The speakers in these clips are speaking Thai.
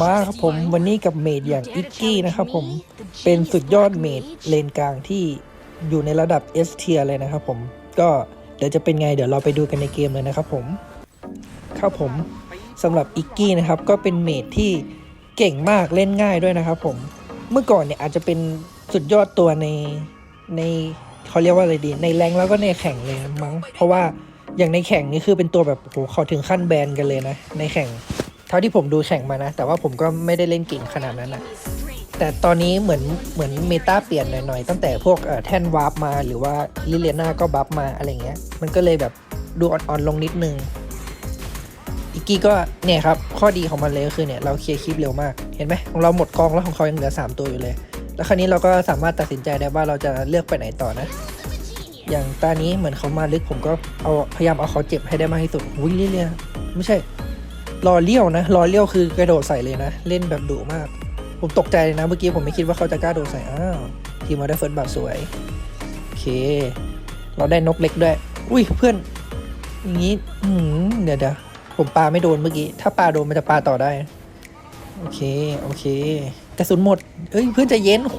มาครับผมวันนี้กับเมดอย่างอิกกี้นะครับผมเป็นสุดยอดเมดเลนกลางที่อยู่ในระดับ S เทียเลยนะครับผมก็เดี๋ยวจะเป็นไงเดี๋ยวเราไปดูกันในเกมเลยนะครับผมครับผมสำหรับอิกกี้นะครับก็เป็นเมดที่เก่งมากเล่นง่ายด้วยนะครับผมเมื่อก่อนเนี่ยอาจจะเป็นสุดยอดตัวในในเขาเรียกว่าอะไรดี ในแรงแล้วก็ในแข่งเลยมั้งเพราะว่าอย่างในแข่งนี่คือเป็นตัวแบบโอ้โหเขาถึงขั้นแบนกันเลยนะในแข่ง เท่าที่ผมดูแข่งมานะ แต่ว่าผมก็ไม่ได้เล่นเก่งขนาดนั้นนะแต่ตอนนี้เหมือนเหมือนเมตาเปลี่ยนหน่อยๆ ตั้งแต่พวกแท่นวาร์ปมาหรือว่าลิเลน่าก็บัฟมาอะไรเงี้ย มันก็เลยแบบดูอ่อนๆลงนิดนึงอีกกี้ก็เนี่ยครับ ข้อดีของมันเลยก็คือเนี่ยเราเคลียร์คลิปเร็วมาก เห็นไหมของเราหมดกองแล้วของเขายังเหลือ 3 ตัวอยู่เลย แล้วคราวนี้เราก็สามารถตัดสินใจได้ว่าเราจะเลือกไปไหนต่อนะ อย่างตานี้เหมือนเขามาลึกผมก็เอาพยายามเอาเขาเจ็บให้ได้มากที่สุดอุ้ยเรื่อยๆไม่ใช่ รอเลี้ยวนะรอเลี้ยวคือกระโดดใส่เลยนะ เล่นแบบดุมาก ผมตกใจเลยนะ เมื่อกี้ผมไม่คิดว่าเขาจะกล้าโดดใส่ อ้าวทีมมาได้เฟิร์สบัตสวย โอเค เราได้นกเล็กด้วย อุ้ยเพื่อน อย่างนี้ อืมเดี๋ยวเดี๋ยวผมปลาไม่โดนเมื่อกี้ ถ้าปลาโดนมันจะปลาต่อได้ โอเค โอเค กระสุนหมด เอ้ย เพื่อนจะเย็นโห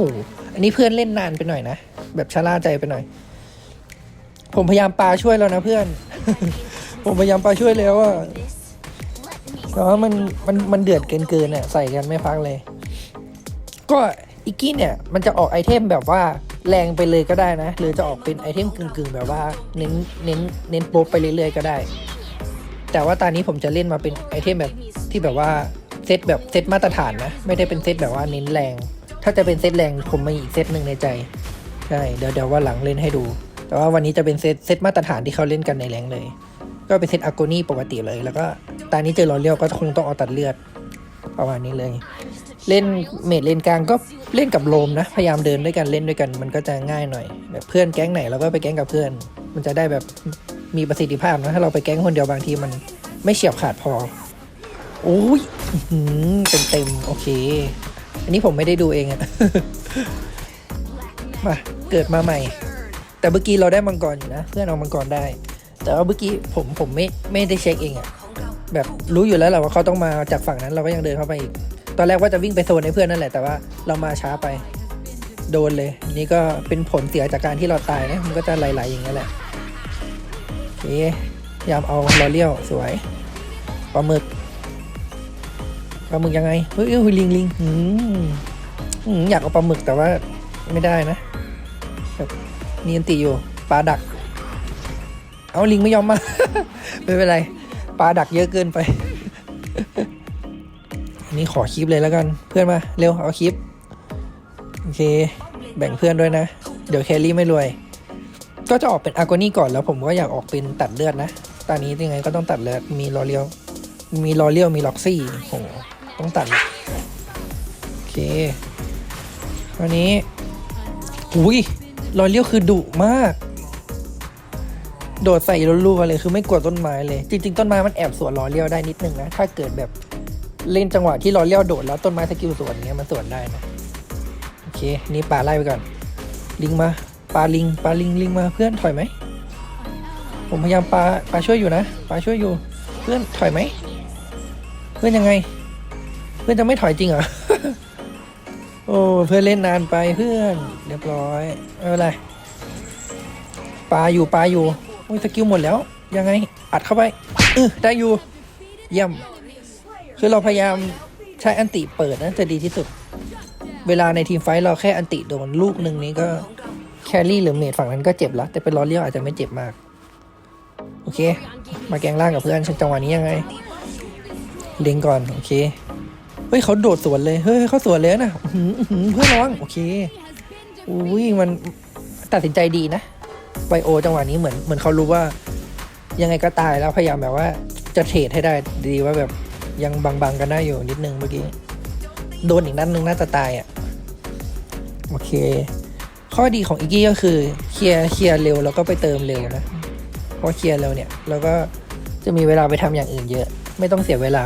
อันนี้เพื่อนเล่นนานไปหน่อยนะ แบบชะล่าใจไปหน่อย ผมพยายามปลาช่วยแล้วนะเพื่อน ผมพยายามปลาช่วยแล้วอะ แต่ว่ามันมันมันเดือดเกินเกินอะใส่กันไม่พักเลย ก็อิกกี้เนี่ยมันจะออกไอเทมแบบว่าแรงไปเลยก็ได้นะ หรือจะออกเป็นไอเทมกึ่งๆ แบบว่าเน้นเน้นเน้นโป๊ไปเรื่อยๆก็ได้ แต่ว่าตอนนี้ผมจะเล่นมาเป็นไอเทมแบบที่แบบว่าเซตแบบเซตมาตรฐานนะ ไม่ได้เป็นเซตแบบว่าเน้นแรง ถ้าจะเป็นเซตแรงผมมีอีกเซตหนึ่งในใจใช่เดี๋ยวเดี๋ยวว่าหลังเล่นให้ดู แต่ว่าวันนี้จะเป็นเซตเซตมาตรฐานที่เขาเล่นกันในแรงเลย ก็เป็นเซตอาโกนี่ปกติเลยแล้วก็ ตอนนี้เจอรอเลียวก็คงต้องเอาตัดเลือดประมาณนี้เลย เล่นเมดเลนกลางก็เล่นกับโลมนะ พยายามเดินด้วยกันเล่นด้วยกัน มันก็จะง่ายหน่อยแบบเพื่อนแก๊งไหนเราก็ไปแก๊งกับเพื่อน มันจะได้แบบมีประสิทธิภาพนะถ้าเราไปแก๊งคนเดียวบางทีมันไม่เฉียบขาดพอโอ้ยเต็มเต็มโอเค อันนี้ผมไม่ได้ดูเองอะมาเกิดมาใหม่ แต่เมื่อกี้เราได้มังกรอยู่นะ เพื่อนเอามังกรได้ แต่ว่าเมื่อกี้ผมผมไม่ไม่ได้เช็คเองอะ แบบรู้อยู่แล้วแหละว่าเขาต้องมาจากฝั่งนั้นเราก็ยังเดินเข้าไปอีก ตอนแรกว่าจะวิ่งไปโซนให้เพื่อนนั่นแหละแต่ว่าเรามาช้าไปโดนเลย นี่ก็เป็นผลเสียจากการที่เราตายนะมันก็จะไหลๆอย่างนี้แหละโอเคยามเอาลอเลี้ยวสวยปลาหมึกปลาหมึกยังไงเฮ้ยลิงลิงอืมอืมอยากเอาปลาหมึกแต่ว่าไม่ได้นะแบบมีอันติอยู่ปลาดัก เอาลิงไม่ยอมมา ไม่เป็นไร ปลาดักเยอะเกินไป อันนี้ขอคลิปเลยแล้วกัน เพื่อนมาเร็วเอาคลิป โอเค แบ่งเพื่อนด้วยนะ เดี๋ยวแครี่ไม่รวย ก็จะออกเป็นอาร์โกนี่ก่อนแล้วผมก็อยากออกเป็นตัดเลือดนะ ตอนนี้ยังไงก็ต้องตัดเลือด มีลอเลียว มีลอเลียว มีล็อกซี่โหต้องตัด โอเควันนี้อุ้ยลอเลียวคือดุมาก โดดใส่รัวๆเลยคือไม่กลัวต้นไม้เลย จริงๆ ต้นไม้มันแอบสวนลอเลี้ยวได้นิดนึงนะ ถ้าเกิดแบบเล่นจังหวะที่ลอเลี้ยวโดดแล้วต้นไม้สกิลสวนเงี้ยมันสวนได้นะโอเค นี่ปลาไล่ไปก่อน ลิงมาปลาลิงปลาลิงลิงมาเพื่อนถอยไหมผมพยายามปลาปลาช่วยอยู่นะปลาช่วยอยู่ เพื่อนถอยไหมเพื่อนยังไง เพื่อนจะไม่ถอยจริงเหรอโอ้เพื่อนเล่นนานไปเพื่อน เรียบร้อยไม่เป็นไรปลาอยู่ปลาอยู่ โอ้ยสกิลหมดแล้ว ยังไง อัดเข้าไปเออได้อยู่ เยี่ยม คือเราพยายามใช้อันติเปิดนะจะดีที่สุด เวลาในทีมไฟท์เราแค่อันติโดนลูกหนึ่งนี้ก็แครี่หรือเมดฝั่งนั้นก็เจ็บล้วแต่เป็นล้อเลี้ยวอาจจะไม่เจ็บมาก โอเค มาแกงล่างกับเพื่อนจังหวะนี้ยังไงเล็งก่อน โอเค เฮ้ยเขาโดดสวนเลย เฮ้ยเขาสวนเลยนะเพื่อนร้อง โอเค อุ้ยมันตัดสินใจดีนะ ไวโอ จังหวะนี้เหมือนเหมือนเขารู้ว่า ยังไงก็ตายแล้วพยายามแบบว่าจะเทรดให้ได้ดีว่าแบบยังบังๆกันได้อยู่นิดนึงเมื่อกี้ โดนอีกนัดนึงน่าจะตายอะ โอเค ข้อดีของอีกกี้ก็คือเคลียร์เคลียร์เร็วแล้วก็ไปเติมเร็วนะเพราะเคลียร์เร็วเนี่ยเราก็จะมีเวลาไปทำอย่างอื่นเยอะ ไม่ต้องเสียเวลา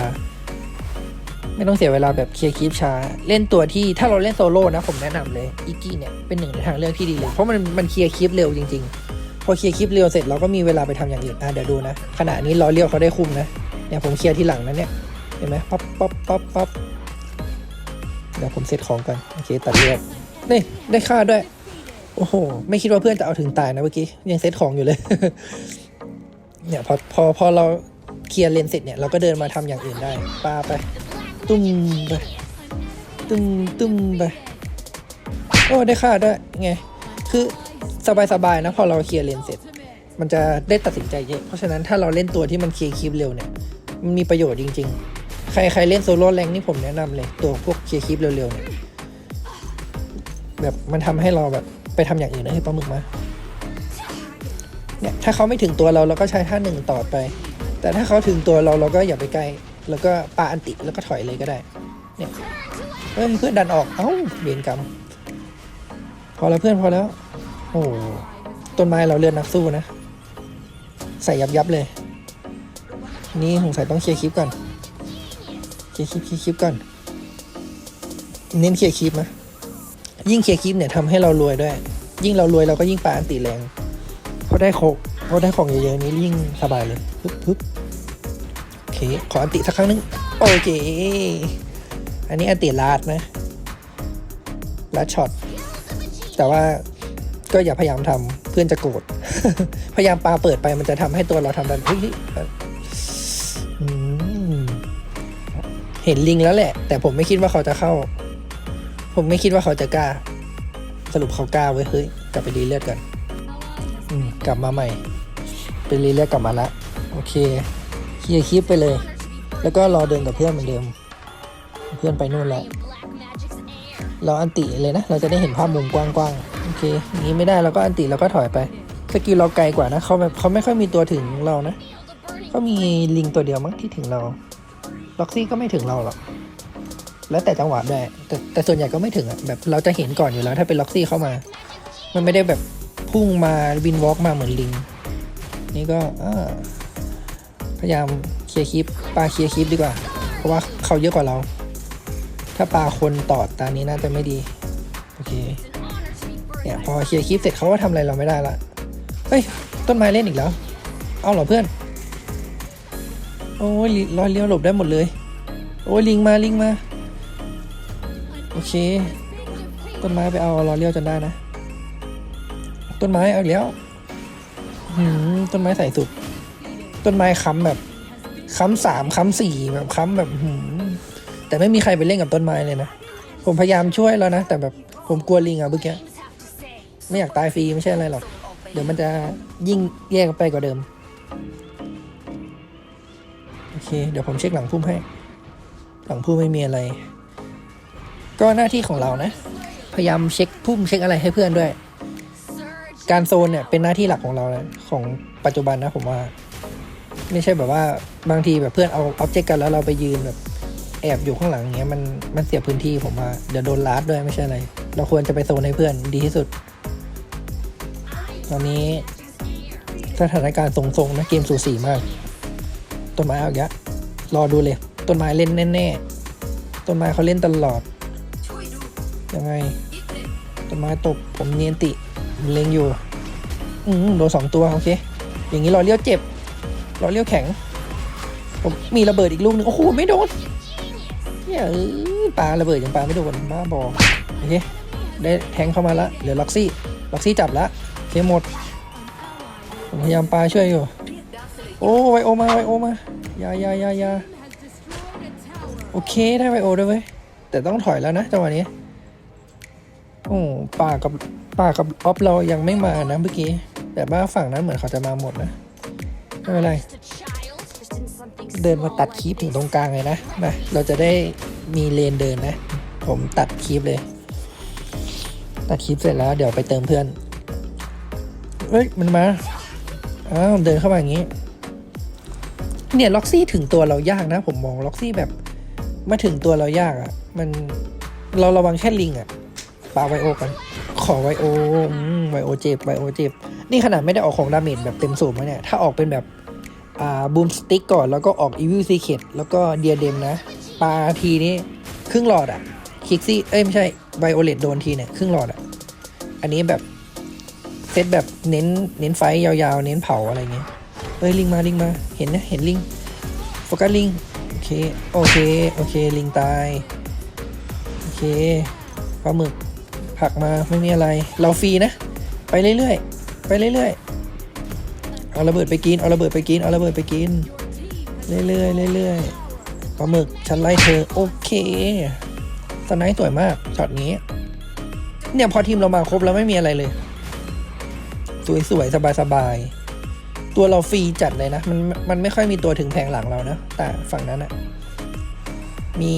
ไม่ต้องเสียเวลาแบบเคลียร์คลิปช้า เล่นตัวที่ถ้าเราเล่นโซโล่นะผมแนะนำเลยอีกกี้เนี่ยเป็นหนึ่งในทางเลือกที่ดีเลยเพราะมันมันเคลียร์คลิปเร็วจริง ๆ พอเคลียร์คลิปเร็วเสร็จเราก็มีเวลาไปทำอย่างอื่นอะเดี๋ยวดูนะขณะนี้ล้อเลี้ยวเขาได้คุมนะเนี่ยผมเคลียร์ที่หลังนะเนี่ยเห็นไหมป๊อปป๊อปป๊อปป๊อปเดี๋ยวผมเซตของกันโอเคตัดเลือดนี่ได้ค่าด้วย โอ้โห ไม่คิดว่าเพื่อนจะเอาถึงตายนะเมื่อกี้ยังเซตของอยู่เลย เนี่ยพอพอพอเราเคลียร์เลนเสร็จเนี่ยเราก็เดินมาทำอย่างอื่นได้ปาไปตุ้มไปตุ้มตุ้มไปโอ้ได้ค่าด้วยไงคือ สบายๆนะพอเราเคลียร์เลนเสร็จ มันจะได้ตัดสินใจเยอะเพราะฉะนั้นถ้าเราเล่นตัวที่มันเคลียร์คลิปเร็วเนี่ยมันมีประโยชน์จริง ๆ ใครใครเล่นโซโล่แรงนี่ผมแนะนำเลย ตัวพวกเคลียร์คลิปเร็วๆเนี่ยแบบมันทำให้เราแบบไปทำอย่างอื่นได้ให้ปลาหมึกมาเนี่ยถ้าเขาไม่ถึงตัวเราเราก็ใช้ท่าหนึ่งต่อไป แต่ถ้าเขาถึงตัวเราเราก็อย่าไปใกล้ แล้วก็ปาอันติแล้วก็ถอยเลยก็ได้ เนี่ยเฮ้ยเพื่อนดันออก เอ้าเวียนกรรมพอแล้วเพื่อนพอแล้ว โอ้ต้นไม้เราเลือดนักสู้นะ ใส่ยับยับเลยนี่สงสัยต้องเคลียร์คลิปก่อน เคลียร์คลิปเคลียร์คลิปก่อน เน้นเคลียร์คลิปนะ ยิ่งเคลียร์คลิปเนี่ยทำให้เรารวยด้วย ยิ่งเรารวยเราก็ยิ่งปาอันติแรง เพราะได้ของเพราะได้ของเยอะๆนี้ยิ่งสบายเลยฮึบฮึบโอเค ขออันติสักครั้งหนึง โอเค อันนี้อันติลาดนะลาดช็อต แต่ว่า ก็อย่าพยายามทำเพื่อนจะโกรธพยายามปาเปิดไปมันจะทำให้ตัวเราทำดันเฮ้ยเฮ้ยเห็นลิงแล้วแหละ แต่ผมไม่คิดว่าเขาจะเข้า ผมไม่คิดว่าเขาจะกล้า สรุปเขากล้าเว้ยเฮ้ยกลับไปรีเลือดกันกลับมาใหม่ ไปรีเลือดกลับมาละโอเคเคลียร์คลิปไปเลย แล้วก็รอเดินกับเพื่อนเหมือนเดิม เพื่อนไปนู่นแล้วเราอันติเลยนะ เราจะได้เห็นภาพมุมกว้างๆ อเคอย่างนี้ไม่ได้เราก็อันติเราก็ถอยไปสกิลเราไกลกว่านะเขาแบบเขาไม่ค่อยมีตัวถึงเรานะเขามีลิงตัวเดียวมั้งที่ถึงเราล็อกซี่ก็ไม่ถึงเราหรอกแล้วแต่จังหวะด้วยแต่แต่ส่วนใหญ่ก็ไม่ถึงอะแบบเราจะเห็นก่อนอยู่แล้วถ้าเป็นล็อกซี่เข้ามา มันไม่ได้แบบพุ่งมาวินวอล์กมาเหมือนลิง นี่ก็พยายามเคลียร์คลิปปลาเคลียร์คลิปดีกว่า เพราะว่าเขาเยอะกว่าเรา ถ้าปลาคนตอดตานี้น่าจะไม่ดี โอเค เนี่ยพอเคลียร์คลิปเสร็จเขาก็ทำอะไรเราไม่ได้ละเฮ้ย ต้นไม้เล่นอีกแล้ว เอาเหรอเพื่อน โอ้ยลอยเลี้ยวหลบได้หมดเลย โอ้ยลิงมาลิงมา โอเค ต้นไม้ไปเอารอยเลี้ยวจนได้นะ ต้นไม้เอาแล้วหืมต้นไม้ใส่สุด ต้นไม้ค้ำแบบค้ำสามค้ำสี่แบบค้ำแบบหืมแต่ไม่มีใครไปเล่นกับต้นไม้เลยนะ ผมพยายามช่วยแล้วนะ แต่แบบผมกลัวลิงอะเมื่อกี้ ไม่อยากตายฟรีไม่ใช่อะไรหรอก เดี๋ยวมันจะยิ่งแย่กไปกว่าเดิม โอเค เดี๋ยวผมเช็คหลังพุ่มให้ หลังพุ่มไม่มีอะไร ก็หน้าที่ของเรานะ พยายามเช็คพุ่มเช็คอะไรให้เพื่อนด้วย การโซนเนี่ยเป็นหน้าที่หลักของเรานะของปัจจุบันนะผมว่า ไม่ใช่แบบว่าบางทีแบบเพื่อนเอาอ็อบเจกต์กันแล้วเราไปยืนแบบแอบอยู่ข้างหลังอย่างเงี้ยมันมันเสียพื้นที่ผมว่าเดี๋ยวโดนลาดด้วยไม่ใช่อะไร เราควรจะไปโซนให้เพื่อนดีที่สุด ตอนนี้สถานการณ์ทรงๆนะเกมสูสีมาก ต้นไม้เอาอีกแล้วรอดูเลย ต้นไม้เล่นแน่ๆ ต้นไม้เขาเล่นตลอด ยังไง ต้นไม้ตกผมเนียนติเล็งอยู่ อืมโดนสองตัว โอเค อย่างนี้รอเลี้ยวเจ็บ รอเลี้ยวแข็ง ผมมีระเบิดอีกลูกหนึง โอ้โห ไม่โดนเนี่ยปลาระเบิดยังปลาไม่โดนบ้าบอ โอเค ได้แทงเข้ามาละ เหลือล็อกซี่ ล็อกซี่จับละ เคหมดผมพยายามปลาช่วยอยู่ โอ้ไวโอมาไวโอมายายายายาโอเคได้ไวโอด้วยเว้ยแต่ต้องถอยแล้วนะจังหวะนี้โอ้ป่ากับป่ากับออฟเรายังไม่มานะเมื่อกี้ แต่ว่าฝั่งนั้นเหมือนเขาจะมาหมดนะไม่เป็นไรเดินมาตัดคลิปถึงตรงกลางเลยนะมาเราจะได้มีเลนเดินนะ ผมตัดคลิปเลย ตัดคลิปเสร็จแล้วเดี๋ยวไปเติมเพื่อน เฮ้ยมันมาอ้าวเดินเข้ามาอย่างนี้ เนี่ยล็อกซี่ถึงตัวเรายากนะ ผมมองล็อกซี่แบบ มาถึงตัวเรายากอะ่ะ มันเราระวังแค่ลิงอะ่ะปาไวโอกัน ขอไวโออืมไวโอเจ็บไวโอเจ็บนี่ขนาดไม่ได้ออกของดาเมจแบบเต็มสูบนะเนี่ย ถ้าออกเป็นแบบอ่าบูมสติ๊กก่อนแล้วก็ออกอีวิลซีเคดแล้วก็เดียเดมนะปาทีนี้ครึ่งหลอดอะคิกซี่เอ้ยไม่ใช่ไวโอเลตโดนทีเนี่ยครึ่งหลอดอะอันนี้แบบ เซตแบบเน้นเน้นไฟยาวๆ เน้นเผาอะไรเงี้ยเอ้ยลิงมาลิงมาเห็นนะเห็นลิงโฟกัสลิงโอเคโอเคโอเคลิงตายโอเคปลาหมึกผักมาไม่มีอะไร เราฟรีนะ ไปเรื่อยๆไปเรื่อยๆเอาระเบิดไปกินเอาระเบิดไปกินเอาระเบิดไปกินเรื่อยๆเรื่อยๆปลาหมึกฉันไล่เธอโอเคสไนป์สวยมากช็อตนี้เนี่ยพอทีมเรามาครบแล้วไม่มีอะไรเลย สวยๆสบายๆ ตัวเราฟรีจัดเลยนะ มันมันไม่ค่อยมีตัวถึงแผงหลังเรานะ แต่ฝั่งนั้นอะมี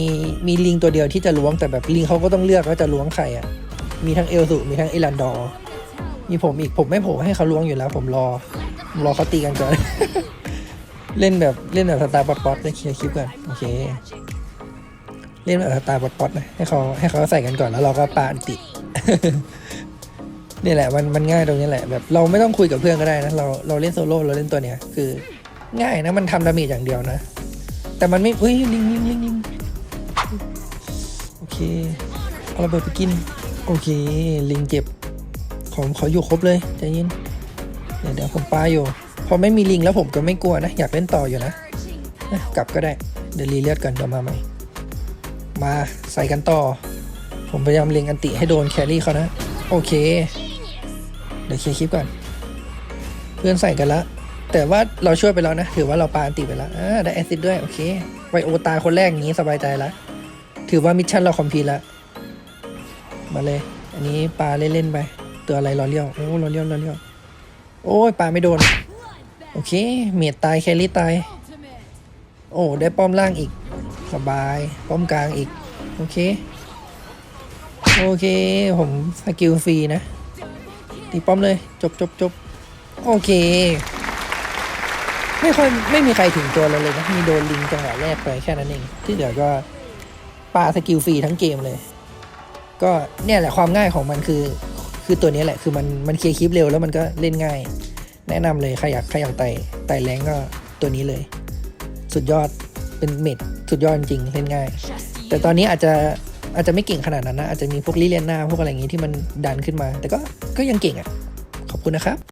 มีลิงตัวเดียวที่จะล้วงแต่แบบลิงเขาก็ต้องเลือกว่าจะล้วงใครอะมีทั้งเอลสุมีทั้งเอลันดอร์มีผมอีกผมไม่โผล่ให้เขาล้วงอยู่แล้ว ผมรอรอเขาตีกันก่อน เล่นแบบเล่นแบบสไตล์ป๊อตป๊อตเลยเคลียร์คลิปก่อนโอเค เล่นแบบสไตล์ป๊อตป๊อตนะให้เขาให้เขาใส่กันก่อนแล้วเราก็ปาอันติ นี่แหละมันมันง่ายตรงนี้แหละแบบเราไม่ต้องคุยกับเพื่อนก็ได้นะเราเราเล่นโซโล่เราเล่นตัวเนี้ยคือ ง่ายนะมันทำดาเมจอย่างเดียวนะ แต่มันไม่เฮ้ยลิงลิงลิงลิงโอเคเอาระเบิดไปกิน โอเค ลิงเจ็บผมขออยู่ครบเลยใจเย็นเดี๋ยวเดี๋ยวผมปาอยู่ พอไม่มีลิงแล้วผมก็ไม่กลัวนะ อยากเล่นต่ออยู่นะนะกลับก็ได้ เดี๋ยวรีเลือดกันเดี๋ยวมาใหม่ มาใส่กันต่อ ผมพยายามเล็งอันติให้โดนแครี่เขานะ โอเค เดี๋ยวเคลียร์คลิปก่อน เพื่อนใส่กันละ แต่ว่าเราช่วยไปแล้วนะ ถือว่าเราปาอันติไปแล้วอ่าได้แอซิดด้วย โอเค ไวโอตาคนแรกงนี้สบายใจละ ถือว่ามิชชั่นเราคอมพลีทละ มาเลย อันนี้ปลาเล่นๆไป ตัวอะไรรอเลี้ยว โอ้รอเลี้ยวรอเลี้ยว โอ้ยปลาไม่โดน โอเค เมียดตายแครี่ตาย โอ้ได้ป้อมล่างอีก สบาย ป้อมกลางอีก โอเค โอเค ผมสกิลฟรีนะ ตีป้อมเลย จบจบจบโอเค ไม่ค่อยไม่มีใครถึงตัวเราเลยนะมีโดนลิงจังหวะแรกไปแค่นั้นเอง ที่เหลือก็ปาสกิลฟรีทั้งเกมเลย ก็เนี่ยแหละความง่ายของมันคือ คือตัวนี้แหละคือมันมันเคลียร์คลิปเร็วแล้วมันก็เล่นง่าย แนะนำเลยใครอยากใครอยากไต่ไต่แรงก็ตัวนี้เลย สุดยอดเป็นเม็ดสุดยอดจริงเล่นง่าย แต่ตอนนี้อาจจะ อาจจะไม่เก่งขนาดนั้นนะ อาจจะมีพวกลิเลียนหน้าพวกอะไรอย่างนี้ที่มันดันขึ้นมา แต่ก็ก็ยังเก่งอะ ขอบคุณนะครับ